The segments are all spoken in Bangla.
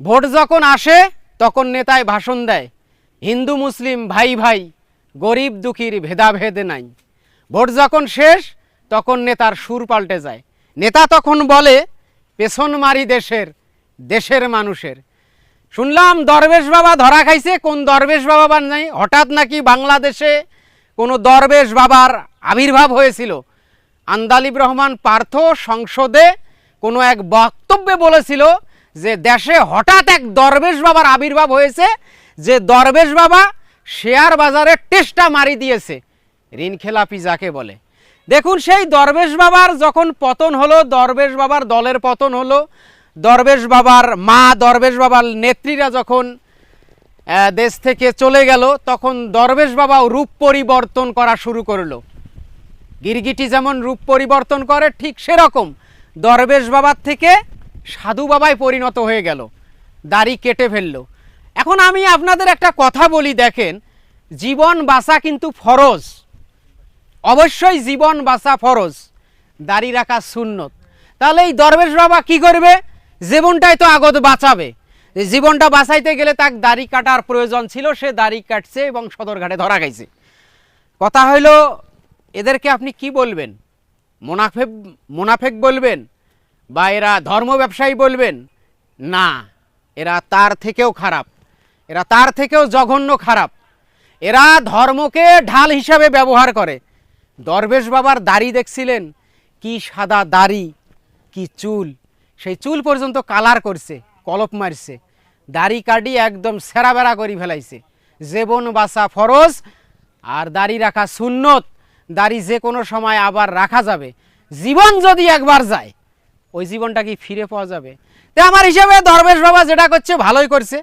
ভোট যখন আসে, তখন নেতায় ভাষণ দেয়। হিন্দু, মুসলিম, ভাই ভাই, গরিব, দুঃখীর ভেদাভেদ নাই। ভোট যখন শেষ, তখন নেতার সুর পাল্টে যায়। নেতা তখন বলে, পেছন মারি দেশের দেশের মানুষের। শুনলাম, দরবেশ বাবা ধরা খাইছে, কোন দরবেশ বাবা নাই? হঠাৎ নাকি বাংলাদেশে কোনো দরবেশ বাবার আবির্ভাব হয়েছিল। আন্দালিব রহমান পার্থ সংসদে কোনো এক বক্তব্যে বলেছিল যে দেশে হঠাৎ এক দরবেশ বাবার আবির্ভাব হয়েছে, যে দরবেশ বাবা শেয়ার বাজারে টেস্টা মারি দিয়েছে। ঋণ খেলাপি যাকে বলে। দেখুন, সেই দরবেশ বাবার যখন পতন হলো, দরবেশ বাবার দলের পতন হলো, দরবেশ বাবার মা, দরবেশ বাবার নেত্রীরা যখন দেশ থেকে চলে গেল, তখন দরবেশ বাবাও রূপ পরিবর্তন করা শুরু করল। গিরগিটি যেমন রূপ পরিবর্তন করে, ঠিক সেরকম দরবেশ বাবার থেকে সাধু বাবায় পরিণত হয়ে গেল, দাড়ি কেটে ফেলল। এখন আমি আপনাদের একটা কথা বলি, দেখেন, জীবন বাঁচা কিন্তু ফরজ। অবশ্যই জীবন বাঁচা ফরজ, দাড়ি রাখা সুন্নত। তাহলে এই দরবেশ বাবা কি করবে? জীবনটাই তো আগত বাঁচাবে। জীবনটা বাঁচাইতে গেলে তার দাড়ি কাটার প্রয়োজন ছিল, সে দাড়ি কাটছে এবং সদরঘাটে ধরা খাইছে। কথা হইল, এদেরকে আপনি কি বলবেন? মোনাফেক মোনাফেক বলবেন? বা এরা ধর্ম ব্যবসায়ী বলবেন? না, এরা তার থেকেও খারাপ। এরা তার থেকেও জঘন্য খারাপ। এরা ধর্মকে ঢাল হিসাবে ব্যবহার করে। দরবেশ বাবার দাড়ি দেখছিলেন? কি সাদা দাড়ি, কি চুল। সেই চুল পর্যন্ত কালার করছে, কলপ মারছে। দাড়ি কাটি একদম সেরা বেড়া করে ফেলাইছে। জীবন বাসা ফরজ, আর দাড়ি রাখা সুন্নত। দাড়ি যে কোনো সময় আবার রাখা যাবে। জীবন যদি একবার যায় ওই জীবনটা কি ফিরে পাওয়া যাবে? তো আমার হিসাবে দরবেশ বাবা যেটা করছে, ভালোই করছে।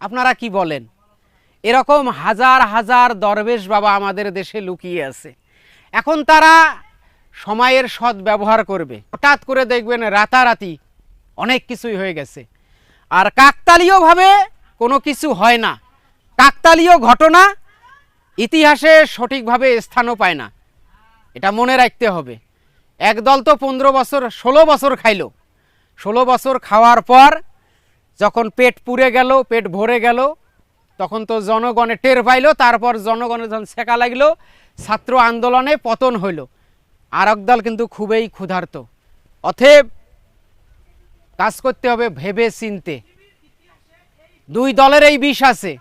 আপনারা কি বলেন? এরকম হাজার হাজার দরবেশ বাবা আমাদের দেশে লুকিয়ে আছে। এখন তারা সময়ের সৎ ব্যবহার করবে। হঠাৎ করে দেখবেন রাতারাতি অনেক কিছুই হয়ে গেছে। আর কাকতালীয়ভাবে কোনো কিছু হয় না। কাকতালীয় ঘটনা ইতিহাসে সঠিকভাবে স্থানও পায় না। এটা মনে রাখতে হবে। একদল তো পনেরো বছর, ষোলো বছর খাইলো। ষোলো বছর খাওয়ার পর যখন পেট পুড়ে গেল, পেট ভরে গেল, তখন তো জনগণে টের পাইলো, তারপর জনগণের যখন শেখা লাগল, ছাত্র আন্দোলনে পতন হইল। আর দল কিন্তু খুবই ক্ষুধার্ত। অথেব কাজ করতে হবে ভেবে চিনতে। দুই দলের এই বিষ আছে।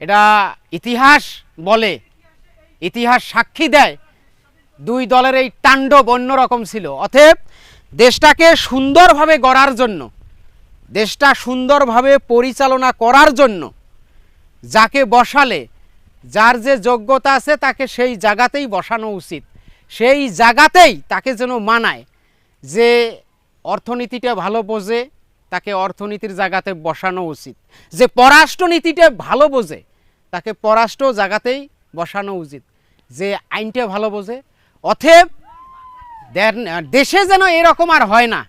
এটা ইতিহাস বলে, ইতিহাস সাক্ষী দেয়। দুই দলের এই তাণ্ডব অন্যরকম ছিল। অতএব দেশটাকে সুন্দরভাবে গড়ার জন্য, দেশটা সুন্দরভাবে পরিচালনা করার জন্য, যাকে বসালে, যার যে যোগ্যতা আছে তাকে সেই জায়গাতেই বসানো উচিত। সেই জায়গাতেই তাকে যেন মানায় যে অর্থনীতিটা ভালো বোঝে, তাকে অর্থনীতির জায়গাতে বসানো উচিত। যে পররাষ্ট্রনীতিটা ভালো বোঝে, তাকে পররাষ্ট্র জায়গাতেই বসানো উচিত। যে আইনটা ভালো বোঝে অথেব দেশে যেন এরকম আর হয় না।